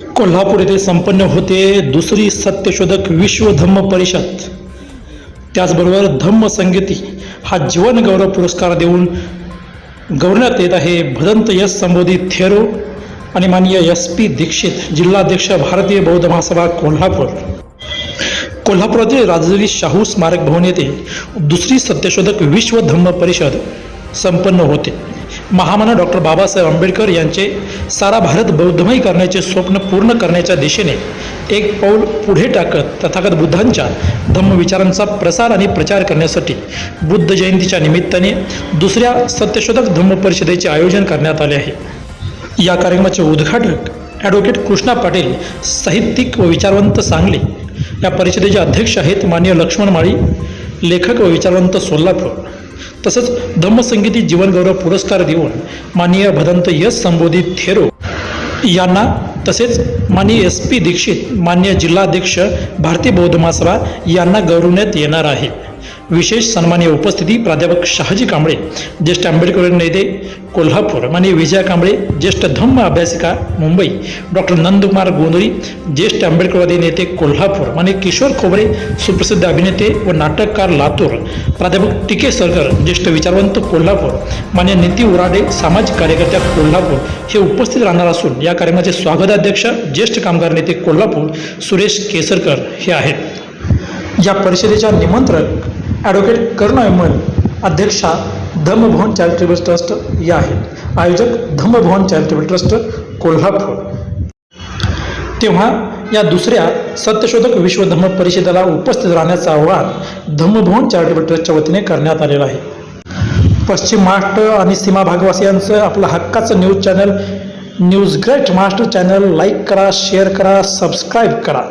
कोल्हापूर येथे संपन्न होते दुसरी सत्यशोधक विश्व धम्म परिषद. त्याचबरोबर धम्म संगीती हा जीवन गौरव पुरस्कार देऊन गौरवण्यात येत आहे भदंत यश संबोधित थेरो आणि माननीय एस पी दीक्षित जिल्हाध्यक्ष भारतीय बौद्ध महासभा कोल्हापूर. कोल्हापुरातील राजधानी शाहू स्मारक भवन येथे दुसरी सत्यशोधक विश्व धम्म परिषद संपन्न होते. महामानव डॉक्टर बाबासाहेब आंबेडकर यांचे सारा भारत बौद्धमय करण्याचे स्वप्न पूर्ण करण्याच्या दिशेने एक पाऊल पुढे टाकत तथागत बुद्धांच्या धम्मविचारांचा प्रसार आणि प्रचार करण्यासाठी बुद्ध जयंतीच्या निमित्ताने दुसऱ्या सत्यशोधक धम्म परिषदेचे आयोजन करण्यात आले आहे. या कार्यक्रमाचे उद्घाटक ॲडव्होकेट कृष्णा पाटील साहित्यिक व विचारवंत सांगली या परिषदेचे अध्यक्ष आहेत मान्य लक्ष्मण माळी लेखक व विचारवंत सोलापूर. तसंच धम्मसंगीती जीवनगौरव पुरस्कार देऊन माननीय भदंत यश संबोधित थेरो यांना तसेच माननीय एस पी दीक्षित मान्य जिल्हाध्यक्ष भारतीय बौद्ध महासभा यांना गौरवण्यात येणार आहे. विशेष सन्मानीय उपस्थिती प्राध्यापक शहाजी कांबळे ज्येष्ठ आंबेडकर नेते कोल्हापूर माननीय विजया कांबळे ज्येष्ठ धम्म अभ्यासिका मुंबई डॉक्टर नंदकुमार गोंधळी ज्येष्ठ आंबेडकरवादी नेते कोल्हापूर माननीय किशोर खोबरे सुप्रसिद्ध अभिनेते व नाटककार लातूर प्राध्यापक टिके सरकर ज्येष्ठ विचारवंत कोल्हापूर मान्य नीती उराडे सामाजिक कार्यकर्त्या कोल्हापूर हे उपस्थित राहणार असून या कार्यक्रमाचे स्वागताध्यक्ष ज्येष्ठ कामगार नेते कोल्हापूर सुरेश केसरकर हे आहेत. या परिषदेच्या निमंत्रक ॲडव्होकेट करुण अहमद अध्यक्षा धम्मभवन चॅरिटेबल ट्रस्ट या आहेत. आयोजक धम्मभवन चॅरिटेबल ट्रस्ट कोल्हापूर. तेव्हा या दुसऱ्या सत्यशोधक विश्व धम्म परिषदेला उपस्थित राहण्याचं आवाहन धम्मभवन चॅरिटेबल ट्रस्टच्या वतीने करण्यात आलेलं आहे. पश्चिम महाराष्ट्र आणि सीमा भागवासियांचं आपलं हक्काचं news channel news great Maharashtra channel like करा शेअर करा सबस्क्राईब करा.